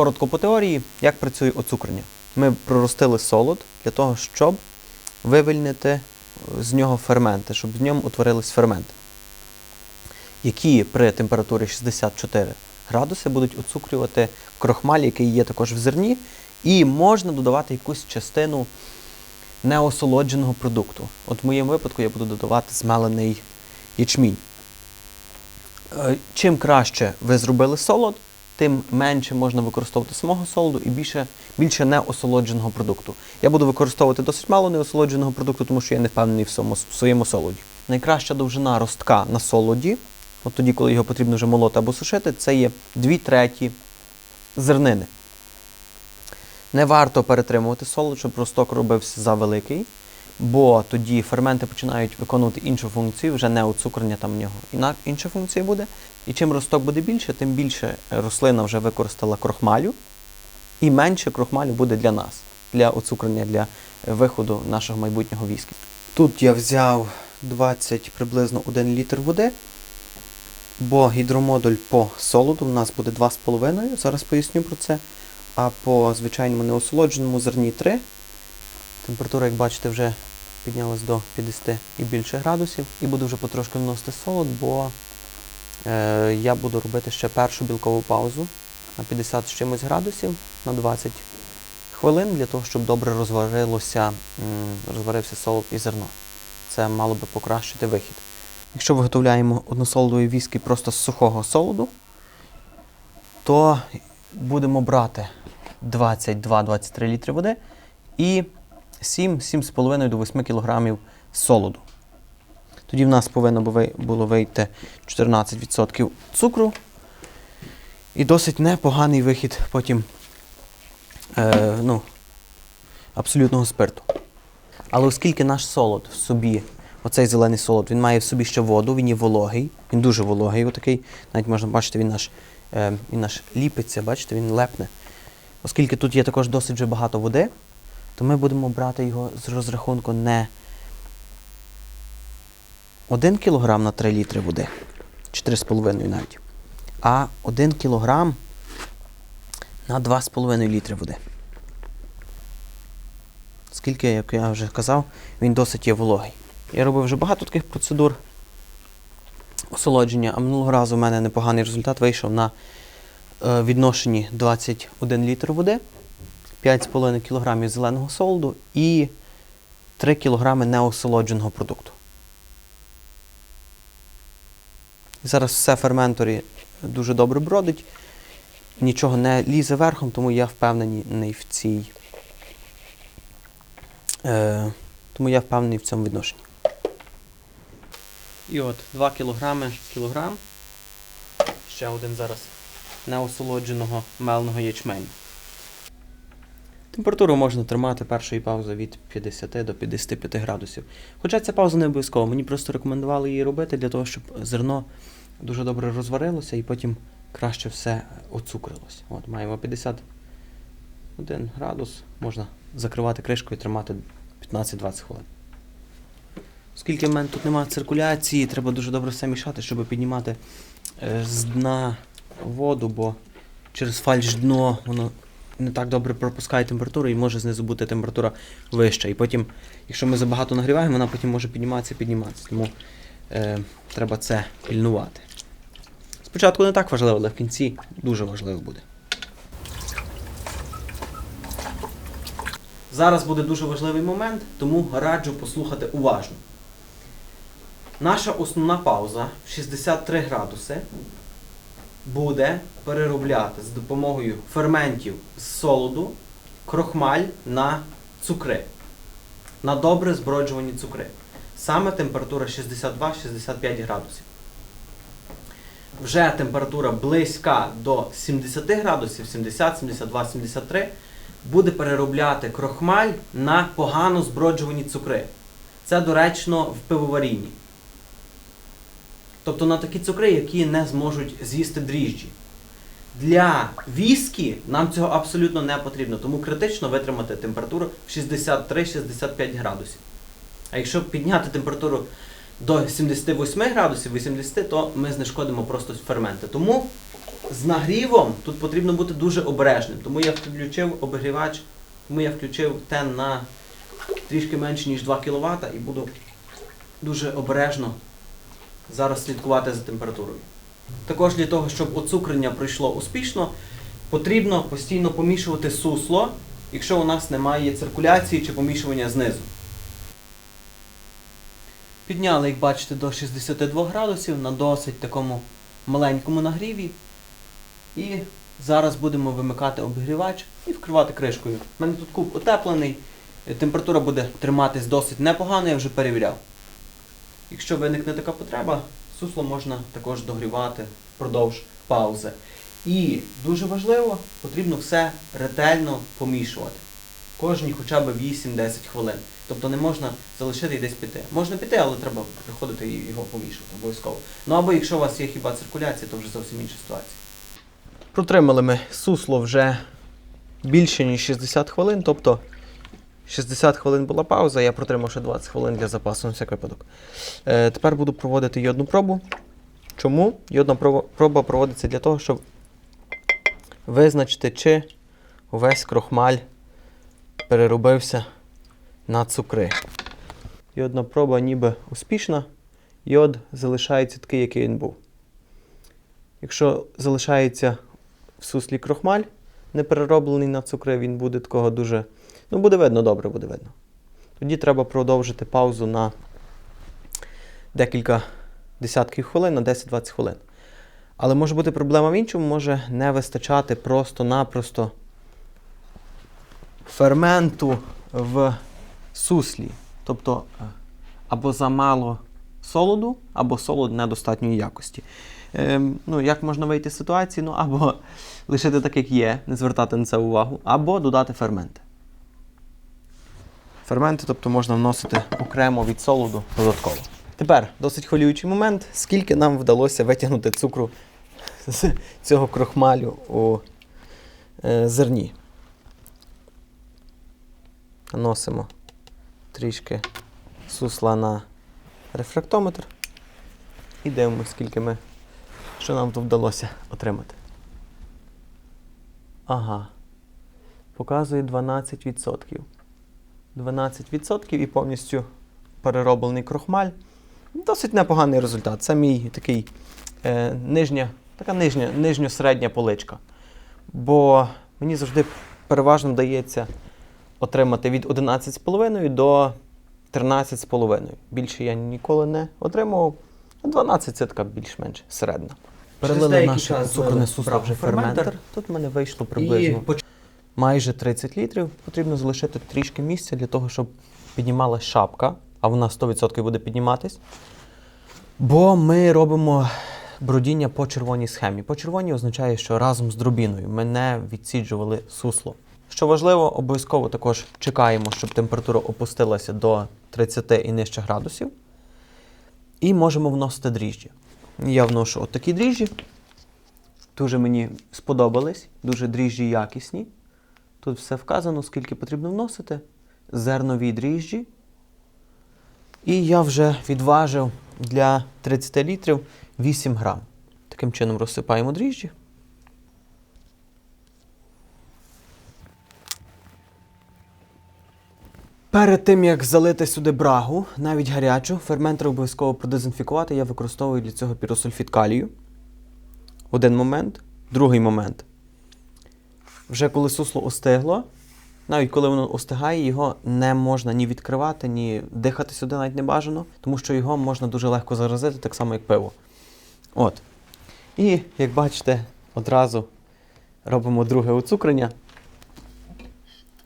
Коротко по теорії, як працює оцукрення. Ми проростили солод для того, щоб вивільнити з нього ферменти, щоб в ньому утворились ферменти, які при температурі 64 градуси будуть оцукрювати крохмаль, який є також в зерні, і можна додавати якусь частину неосолодженого продукту. От в моєму випадку я буду додавати змелений ячмінь. Е, Чим краще ви зробили солод, тим менше можна використовувати самого солоду і більше, більше неосолодженого продукту. Я буду використовувати досить мало неосолодженого продукту, тому що я не впевнений в своєму, в своєму солоді. Найкраща довжина ростка на солоді, от тоді, коли його потрібно вже молоти або сушити, це є 2 треті зернини. Не варто перетримувати солод, щоб росток робився за великий, бо тоді ферменти починають виконувати іншу функцію, вже не оцукрення там в нього. Інша функція буде. І чим росток буде більше, тим більше рослина вже використала крохмалю, і менше крохмалю буде для нас, для оцукрення, для е, виходу нашого майбутнього віскі. Тут я взяв 20 приблизно 1 літр води, бо гідромодуль по солоду у нас буде 2,5, зараз поясню про це. А по звичайному неосолодженому зерні 3. Температура, як бачите, вже піднялась до 50 і більше градусів. І буду вже потрошки вносити солод, бо е, я буду робити ще першу білкову паузу на 50 з чимось градусів на 20 хвилин для того, щоб добре розварилося, розварився солод і зерно. Це мало би покращити вихід. Якщо виготовляємо односолодові віскі просто з сухого солоду, то будемо брати 22-23 літри води і 7-7,5 до 8 кг солоду. Тоді в нас повинно було вийти 14% цукру. І досить непоганий вихід потім е, ну, абсолютного спирту. Але оскільки наш солод в собі, оцей зелений солод, він має в собі ще воду, він є вологий, він дуже вологий, отакий. Навіть можна бачити, він наш, е, він наш ліпиться, бачите, він лепне. Оскільки тут є також досить вже багато води, то ми будемо брати його з розрахунку не 1 кг на 3 літри води, 4,5 навіть, а 1 кг на 2,5 літри води. Оскільки, як я вже казав, він досить є вологий. Я робив вже багато таких процедур осолодження, а минулого разу в мене непоганий результат вийшов на е, відношенні 21 літр води, 5,5 кг зеленого солоду і 3 кг неосолодженого продукту. Зараз все ферменторі дуже добре бродить, нічого не лізе верхом, тому я впевнений в цій. Е, тому я впевнений в цьому відношенні. І от 2 кілограми кілограм. Ще один зараз неосолодженого меленого ячменю. Температуру можна тримати першої паузи від 50 до 55 градусів. Хоча ця пауза не обов'язкова, мені просто рекомендували її робити для того, щоб зерно дуже добре розварилося і потім краще все оцукрилось. От, маємо 51 градус, можна закривати кришкою і тримати 15-20 хвилин. Оскільки в мене тут немає циркуляції, треба дуже добре все мішати, щоб піднімати е, з дна воду, бо через фальш дно воно не так добре пропускає температуру і може знизу бути температура вища. І потім, якщо ми забагато нагріваємо, вона потім може підніматися підніматися. Тому е, треба це пільнувати. Спочатку не так важливо, але в кінці дуже важливо буде. Зараз буде дуже важливий момент, тому раджу послухати уважно. Наша основна пауза 63 градуси буде переробляти з допомогою ферментів з солоду крохмаль на цукри, на добре зброджувані цукри. Саме температура 62-65 градусів. Вже температура близька до 70 градусів, 70, 72, 73, буде переробляти крохмаль на погано зброджувані цукри. Це доречно в пивоварінні. Тобто на такі цукри, які не зможуть з'їсти дріжджі. Для віскі нам цього абсолютно не потрібно, тому критично витримати температуру в 63-65 градусів. А якщо підняти температуру до 78 градусів, 80, то ми знешкодимо просто ферменти. Тому з нагрівом тут потрібно бути дуже обережним. Тому я включив обігрівач, тому я включив тен на трішки менше, ніж 2 кВт і буду дуже обережно зараз слідкувати за температурою. Також для того, щоб оцукрення пройшло успішно, потрібно постійно помішувати сусло, якщо у нас немає циркуляції чи помішування знизу. Підняли, як бачите, до 62 градусів на досить такому маленькому нагріві. І зараз будемо вимикати обігрівач і вкривати кришкою. У мене тут куб утеплений, температура буде триматись досить непогано, я вже перевіряв. Якщо виникне така потреба, сусло можна також догрівати впродовж паузи. І дуже важливо, потрібно все ретельно помішувати. Кожні хоча б 8-10 хвилин. Тобто не можна залишити і десь піти. Можна піти, але треба приходити і його помішувати обов'язково. Ну або якщо у вас є хіба циркуляція, то вже зовсім інша ситуація. Протримали ми сусло вже більше, ніж 60 хвилин, тобто 60 хвилин була пауза, я протримав ще 20 хвилин для запасу на всяк випадок. Е, тепер буду проводити йодну пробу. Чому? Йодна проба, проводиться для того, щоб визначити, чи увесь крохмаль переробився на цукри. Йодна проба ніби успішна, йод залишається такий, який він був. Якщо залишається в суслі крохмаль, не перероблений на цукри, він буде такого дуже. Ну, буде видно, добре буде видно. Тоді треба продовжити паузу на декілька десятків хвилин, на 10-20 хвилин. Але може бути проблема в іншому, може не вистачати просто-напросто ферменту в суслі. Тобто е, або замало солоду, або солод недостатньої якості. Ем, ну, як можна вийти з ситуації? Ну, або лишити так, як є, не звертати на це увагу, або додати ферменти. Ферменти, тобто можна вносити окремо від солоду додатково. Тепер досить хвилюючий момент, скільки нам вдалося витягнути цукру з цього крохмалю у е, зерні. Наносимо трішки сусла на рефрактометр і дивимося, скільки ми, що нам тут вдалося отримати. Ага. Показує 12%. 12% і повністю перероблений крохмаль. Досить непоганий результат. Це мій такий е, нижня, така нижня, нижньо-середня поличка. Бо мені завжди переважно вдається отримати від 11,5 до 13,5. Більше я ніколи не отримував. 12 це така більш-менш середня. Перелили злили сусло браво вже ферментор. Тут в мене вийшло приблизно І майже 30 літрів. Потрібно залишити трішки місця для того, щоб піднімалась шапка, а вона 100% буде підніматись. Бо ми робимо бродіння по червоній схемі. По червоній означає, що разом з дробіною ми не відсіджували сусло. Що важливо, обов'язково також чекаємо, щоб температура опустилася до 30 і нижче градусів. І можемо вносити дріжджі. Я вношу от такі дріжджі. Дуже мені сподобались, дуже дріжджі якісні. Тут все вказано, скільки потрібно вносити. Зернові дріжджі. І я вже відважив для 30 літрів 8 грам. Таким чином розсипаємо дріжджі. Перед тим, як залити сюди брагу, навіть гарячу, ферментер обов'язково продезінфікувати, я використовую для цього піросульфід калію. Один момент. Другий момент. Вже коли сусло остигло, навіть коли воно остигає, його не можна ні відкривати, ні дихати сюди навіть не бажано, тому що його можна дуже легко заразити, так само як пиво. От. І, як бачите, одразу робимо друге оцукрення.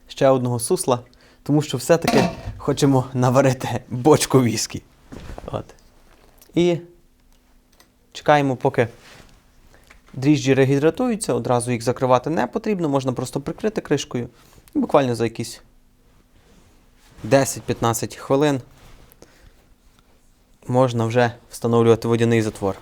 Ще одного сусла, тому що все-таки хочемо наварити бочку віскі. От. І чекаємо, поки дріжджі регідратуються, одразу їх закривати не потрібно, можна просто прикрити кришкою. Буквально за якісь 10-15 хвилин можна вже встановлювати водяний затвор.